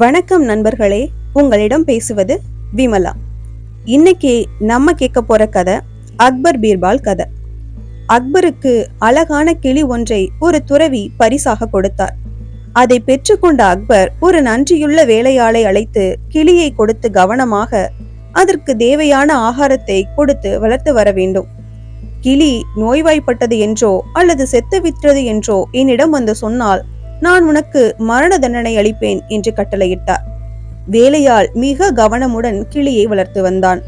வணக்கம் நண்பர்களே உங்களிடம் பேசுவது விமலா. இன்னைக்கு நம்ம கேட்க போற கதை அக்பர் பீர்பால் கதை. அக்பருக்கு அழகான கிளி ஒன்றை ஒரு துறவி பரிசாக கொடுத்தார். அதை பெற்றுக்கொண்ட அக்பர் ஒரு நன்றியுள்ள வேலையாளை அழைத்து கிளியை கொடுத்து கவனமாக அதற்கு தேவையான ஆகாரத்தை கொடுத்து வளர்த்து வர வேண்டும். கிளி நோய்வாய்ப்பட்டது என்றோ அல்லது செத்து விற்றது என்றோ என்னிடம் வந்து சொன்னால் நான் உனக்கு மரண தண்டனை அளிப்பேன் என்று கட்டளையிட்டார். வேலையால் மிக கவனமுடன் கிளியை வளர்த்து வந்தான்.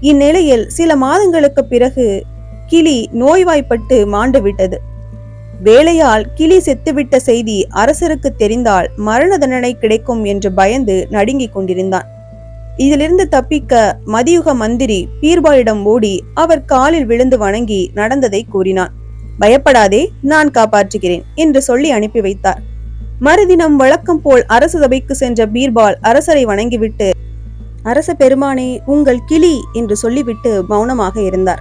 இந்நிலையில் சில மாதங்களுக்கு பிறகு கிளி நோய்வாய்ப்பட்டு மாண்டு விட்டது வேலையால் கிளி செத்துவிட்ட செய்தி அரசருக்கு தெரிந்தால் மரண தண்டனை கிடைக்கும் என்று பயந்து நடுங்கிக் கொண்டிருந்தான். இதிலிருந்து தப்பிக்க மதியுக மந்திரி பீர்பாலிடம் ஓடி அவர் காலில் விழுந்து வணங்கி நடந்ததை கூறினான். பயப்படாதே நான் காப்பாற்றுகிறேன் என்று சொல்லி அனுப்பி வைத்தார். மறுதினம் வழக்கம் போல் அரசு சபைக்கு சென்ற பீர்பால் அரசரை வணங்கிவிட்டு அரச பெருமானே உங்கள் கிளி என்று சொல்லிவிட்டு மௌனமாக இருந்தார்.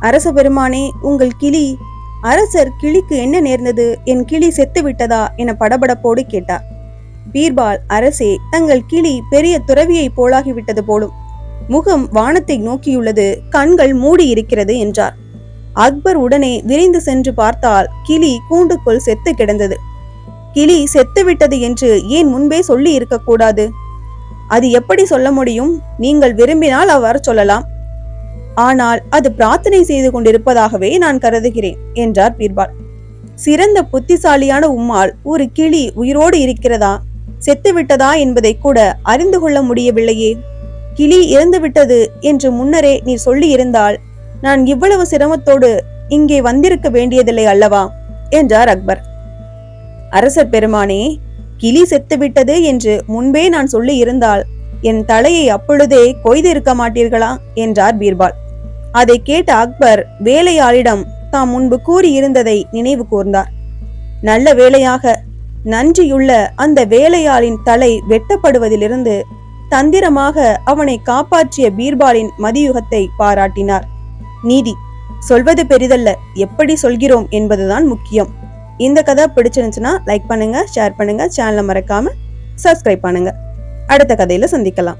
அரச பெருமானே உங்கள் கிளி அரசர் கிளிக்கு என்ன நேர்ந்தது? என் கிளி செத்து விட்டதா என படபடப்போடு கேட்டார். பீர்பால் அரசே தங்கள் கிளி பெரிய துறவியை போலாகிவிட்டது போலும். முகம் வானத்தை நோக்கியுள்ளது கண்கள் மூடி இருக்கிறது என்றார். அக்பர் உடனே விரைந்து சென்று பார்த்தால் கிளி கூண்டுக்குள் செத்து கிடந்தது. கிளி செத்துவிட்டது என்று ஏன் முன்பே சொல்லி இருக்கக்கூடாது அது எப்படி சொல்ல முடியும்? நீங்கள் விரும்பினால் அவ்வாறு சொல்லலாம். ஆனால் அது பிரார்த்தனை செய்து கொண்டிருப்பதாகவே நான் கருதுகிறேன் என்றார் பீர்பால். சிறந்த புத்திசாலியான உம்மால் ஒரு கிளி உயிரோடு இருக்கிறதா? செத்துவிட்டதா என்பதை கூட அறிந்து கொள்ள முடியவில்லையே. கிளி இறந்துவிட்டது என்று முன்னரே நீ சொல்லி இருந்தால் நான் இவ்வளவு சிரமத்தோடு இங்கே வந்திருக்க வேண்டியதில்லை அல்லவா? என்றார் அக்பர். அரசர் பெருமானே கிளி செத்துவிட்டது என்று முன்பே நான் சொல்லி இருந்தால் என் தலையை அப்பொழுதே கொய்து இருக்க மாட்டீர்களா? என்றார் பீர்பால். அதை கேட்ட அக்பர் வேலையாளிடம் தாம் முன்பு கூறியிருந்ததை நினைவு கூர்ந்தார். நல்ல வேலையாக நன்றியுள்ள அந்த வேலையாளின் தலை வெட்டப்படுவதிலிருந்து தந்திரமாக அவனை காப்பாற்றிய பீர்பாலின் மதியுகத்தை பாராட்டினார். நீதி சொல்வது பெரிதல்ல எப்படி சொல்கிறோம் என்பதுதான் முக்கியம். இந்த கதை பிடிச்சிருந்துச்சுன்னா லைக் பண்ணுங்க ஷேர் பண்ணுங்க சேனலை மறக்காம சப்ஸ்கிரைப் பண்ணுங்க. அடுத்த கதையில சந்திக்கலாம்.